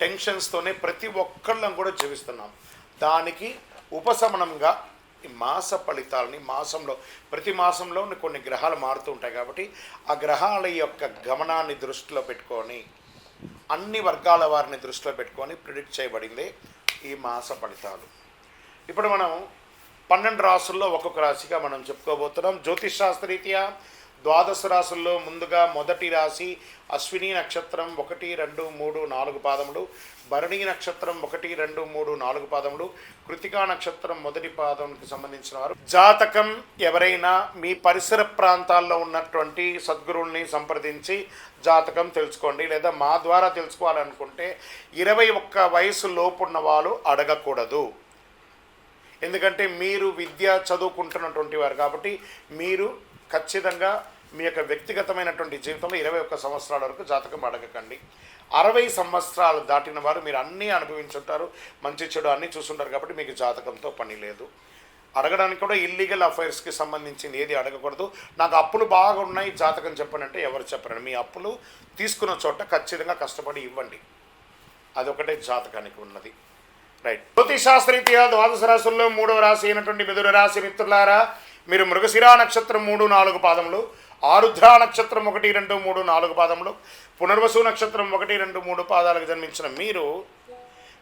టెన్షన్స్తోనే ప్రతి ఒక్కళ్ళం కూడా జీవిస్తున్నాం. దానికి ఉపశమనంగా ఈ మాస ఫలితాలని మాసంలో ప్రతి మాసంలో కొన్ని గ్రహాలు మారుతూ ఉంటాయి కాబట్టి ఆ గ్రహాల యొక్క గమనాన్ని దృష్టిలో పెట్టుకొని అన్ని వర్గాల వారిని దృష్టిలో పెట్టుకొని ప్రిడిక్ట్ చేయబడిందే ఈ మాస ఫలితాలు. ఇప్పుడు మనం పన్నెండు రాసుల్లో ఒక్కొక్క రాశిగా మనం చెప్పుకోబోతున్నాం. జ్యోతిష్ శాస్త్రరీత్యా ద్వాదశ రాసుల్లో ముందుగా మొదటి రాశి అశ్విని నక్షత్రం ఒకటి రెండు మూడు నాలుగు పాదములు భరణి నక్షత్రం ఒకటి రెండు మూడు నాలుగు పాదములు కృతికా నక్షత్రం మొదటి పాదంకి సంబంధించిన వారు. జాతకం ఎవరైనా మీ పరిసర ప్రాంతాల్లో ఉన్నటువంటి సద్గురువుల్ని సంప్రదించి జాతకం తెలుసుకోండి లేదా మా ద్వారా తెలుసుకోవాలనుకుంటే ఇరవై ఒక్క వయసు లోపున్న వాళ్ళు అడగకూడదు. ఎందుకంటే మీరు విద్య చదువుకుంటున్నటువంటి వారు కాబట్టి మీరు ఖచ్చితంగా మీ యొక్క వ్యక్తిగతమైనటువంటి జీవితంలో ఇరవై ఒక్క సంవత్సరాల వరకు జాతకం అడగకండి. అరవై సంవత్సరాలు దాటిన వారు మీరు అన్నీ అనుభవించుంటారు. మంచి చెడు అన్నీ చూసుంటారు కాబట్టి మీకు జాతకంతో పని లేదు. అడగడానికి కూడా ఇల్లీగల్ అఫైర్స్కి సంబంధించింది ఏది అడగకూడదు. నాకు అప్పులు బాగా ఉన్నాయి జాతకం చెప్పండి అంటే ఎవరు చెప్పరండి. మీ అప్పులు తీసుకున్న చోట ఖచ్చితంగా కష్టపడి ఇవ్వండి. అదొకటే జాతకానికి ఉన్నది. రైట్ జ్యోతిశాస్త్రీత్యా ద్వాదశ రాశుల్లో మూడవ రాశి అయినటువంటి మిథున రాశి మిత్రులారా మీరు మృగశిరా నక్షత్రం మూడు నాలుగు పాదములు ఆరుద్ర నక్షత్రం ఒకటి రెండు మూడు నాలుగు పాదములు. పునర్వసు నక్షత్రం ఒకటి రెండు మూడు పాదాలకు జన్మించిన మీరు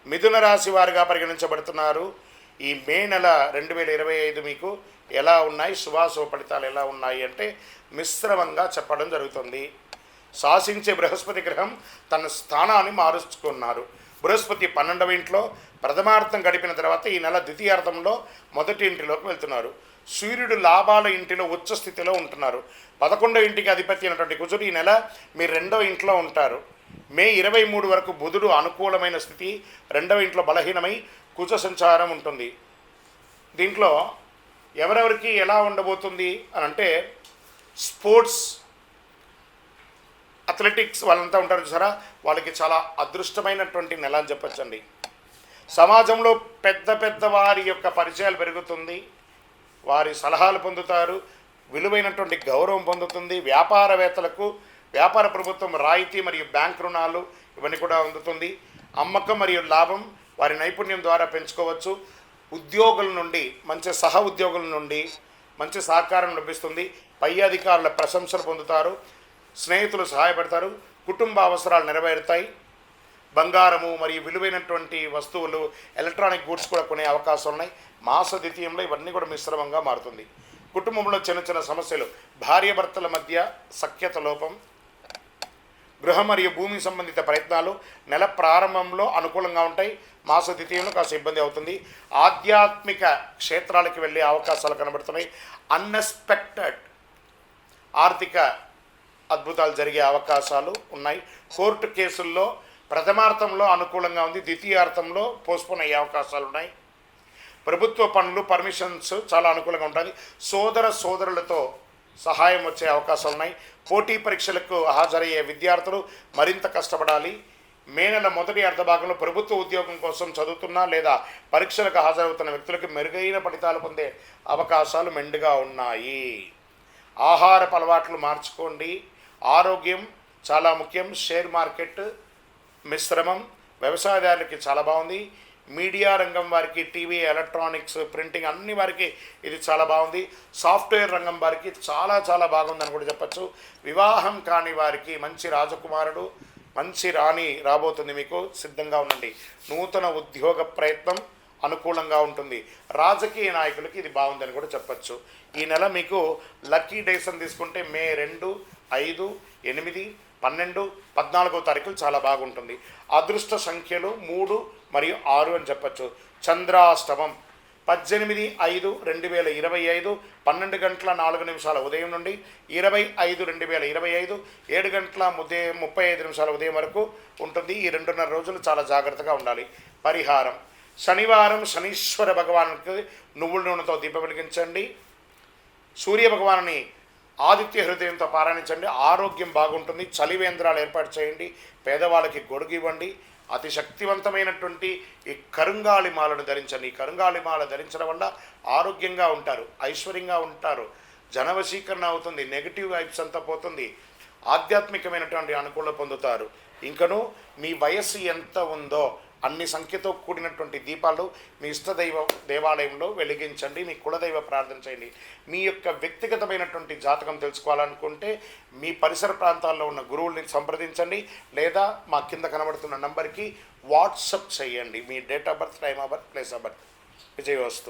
మిథున రాశి వారిగా పరిగణించబడుతున్నారు. ఈ మే నెల రెండు వేల ఇరవై ఐదు మీకు ఎలా ఉన్నాయి? శుభాశుభ ఫలితాలు ఎలా ఉన్నాయి అంటే మిశ్రమంగా చెప్పడం జరుగుతుంది. శాసించే బృహస్పతి గ్రహం తన స్థానాన్ని మారుచుకున్నారు బృహస్పతి పన్నెండవ ఇంట్లో ప్రథమార్థం గడిపిన తర్వాత ఈ నెల ద్వితీయార్థంలో మొదటి ఇంటిలోకి వెళ్తున్నారు. సూర్యుడు లాభాల ఇంటిలో ఉచ్చ స్థితిలో ఉంటున్నారు. పదకొండవ ఇంటికి అధిపతి అయినటువంటి కుజుడు ఈ నెల మీరు రెండో ఇంట్లో ఉంటారు. మే ఇరవై మూడు వరకు బుధుడు అనుకూలమైన స్థితి రెండవ ఇంట్లో బలహీనమై కుజ సంచారం ఉంటుంది. దీంట్లో ఎవరెవరికి ఎలా ఉండబోతుంది అని అంటే స్పోర్ట్స్ అథ్లెటిక్స్ వాళ్ళంతా ఉంటారు చూసారా? వాళ్ళకి చాలా అదృష్టమైనటువంటి నెల అని చెప్పచ్చండి. సమాజంలో పెద్ద పెద్ద వారి యొక్క పరిచయాలు పెరుగుతుంది. వారి సలహాలు పొందుతారు. విలువైనటువంటి గౌరవం పొందుతుంది. వ్యాపారవేత్తలకు వ్యాపార ప్రభుత్వం రాయితీ మరియు బ్యాంక్ రుణాలు ఇవన్నీ కూడా అందుతుంది. అమ్మకం మరియు లాభం వారి నైపుణ్యం ద్వారా పెంచుకోవచ్చు. ఉద్యోగుల నుండి మంచి సహ ఉద్యోగుల నుండి మంచి సహకారం లభిస్తుంది. పై అధికారుల ప్రశంసలు పొందుతారు. స్నేహితులు సహాయపడతారు. కుటుంబ అవసరాలు నెరవేరుతాయి. బంగారము మరియు విలువైనటువంటి వస్తువులు ఎలక్ట్రానిక్ గూడ్స్ కూడా కొనే అవకాశాలు ఉన్నాయి మాస ద్వితీయంలో ఇవన్నీ కూడా మిశ్రమంగా మారుతుంది. కుటుంబంలో చిన్న చిన్న సమస్యలు. భార్యాభర్తల మధ్య సఖ్యత లోపం గృహ మరియు భూమి సంబంధిత ప్రయత్నాలు నెల ప్రారంభంలో అనుకూలంగా ఉంటాయి. మాస ద్వితీయంలో కాస్త ఇబ్బంది అవుతుంది. ఆధ్యాత్మిక క్షేత్రాలకు వెళ్ళే అవకాశాలు కనబడుతున్నాయి. అన్ఎక్స్పెక్టెడ్ ఆర్థిక అద్భుతాలు జరిగే అవకాశాలు ఉన్నాయి. కోర్టు కేసుల్లో ప్రథమార్థంలో అనుకూలంగా ఉంది. ద్వితీయార్థంలో పోస్ట్పోన్ అయ్యే అవకాశాలు ఉన్నాయి. ప్రభుత్వ పనులు పర్మిషన్స్ చాలా అనుకూలంగా ఉంటుంది సోదర సోదరులతో సహాయం వచ్చే అవకాశాలు ఉన్నాయి. పోటీ పరీక్షలకు హాజరయ్యే విద్యార్థులు మరింత కష్టపడాలి. మే నెల మొదటి అర్ధభాగంలో ప్రభుత్వ ఉద్యోగం కోసం చదువుతున్న లేదా పరీక్షలకు హాజరవుతున్న వ్యక్తులకు మెరుగైన ఫలితాలు పొందే అవకాశాలు మెండుగా ఉన్నాయి. ఆహారపు అలవాట్లు మార్చుకోండి. ఆరోగ్యం చాలా ముఖ్యం. షేర్ మార్కెట్ మిశ్రమం. వ్యవసాయదారులకి చాలా బాగుంది. మీడియా రంగం వారికి టీవీ ఎలక్ట్రానిక్స్ ప్రింటింగ్ అన్ని వారికి ఇది చాలా బాగుంది. సాఫ్ట్వేర్ రంగం వారికి చాలా చాలా బాగుందని కూడా చెప్పచ్చు. వివాహం కాని వారికి మంచి రాజకుమారుడు మంచి రాణి రాబోతుంది మీకు. సిద్ధంగా ఉండండి. నూతన ఉద్యోగ ప్రయత్నం అనుకూలంగా ఉంటుంది. రాజకీయ నాయకులకి ఇది బాగుందని కూడా చెప్పచ్చు. ఈ నెల మీకు లక్కీ డేస్ అని తీసుకుంటే మే రెండు ఐదు ఎనిమిది పన్నెండు పద్నాలుగో తారీఖులు చాలా బాగుంటుంది. అదృష్ట సంఖ్యలు మూడు మరియు ఆరు అని చెప్పచ్చు. చంద్రాష్టమం పద్దెనిమిది ఐదు రెండు వేల ఇరవై ఐదు పన్నెండు గంటల నాలుగు నిమిషాల ఉదయం నుండి ఇరవై ఐదు రెండు వేల ఇరవై ఐదు ఏడు గంటల ఉదయం ముప్పై ఐదు నిమిషాల ఉదయం వరకు ఉంటుంది. ఈ రెండున్నర రోజులు చాలా జాగ్రత్తగా ఉండాలి. పరిహారం. శనివారం శనీశ్వర భగవానుకి నువ్వుల నూనెతో దీపం వెలిగించండి. సూర్య భగవానుని ఆదిత్య హృదయంతో పారాయణించండి. ఆరోగ్యం బాగుంటుంది. చలివేంద్రాలు ఏర్పాటు చేయండి. పేదవాళ్ళకి గొడుగు ఇవ్వండి. అతి శక్తివంతమైనటువంటి ఈ కరుంగాళి మాలను ధరించండి. ఈ కరుంగాళి మాల ధరించడం వల్ల ఆరోగ్యంగా ఉంటారు ఐశ్వర్యంగా ఉంటారు జనవశీకరణ అవుతుంది నెగిటివ్ వైబ్స్ అంతా పోతుంది ఆధ్యాత్మికమైనటువంటి అనుకూలత పొందుతారు. ఇంకను మీ వయస్సు ఎంత ఉందో అన్ని సంఖ్యతో కూడినటువంటి దీపాలు మీ ఇష్టదైవ దేవాలయంలో వెలిగించండి మీ కులదైవ ప్రార్థన చేయండి. మీ యొక్క వ్యక్తిగతమైనటువంటి జాతకం తెలుసుకోవాలనుకుంటే మీ పరిసర ప్రాంతాల్లో ఉన్న గురువుల్ని సంప్రదించండి లేదా మా కింద కనబడుతున్న నంబర్కి వాట్సప్ చేయండి. మీ date of birth time of birth place of birth. విజయవస్తు.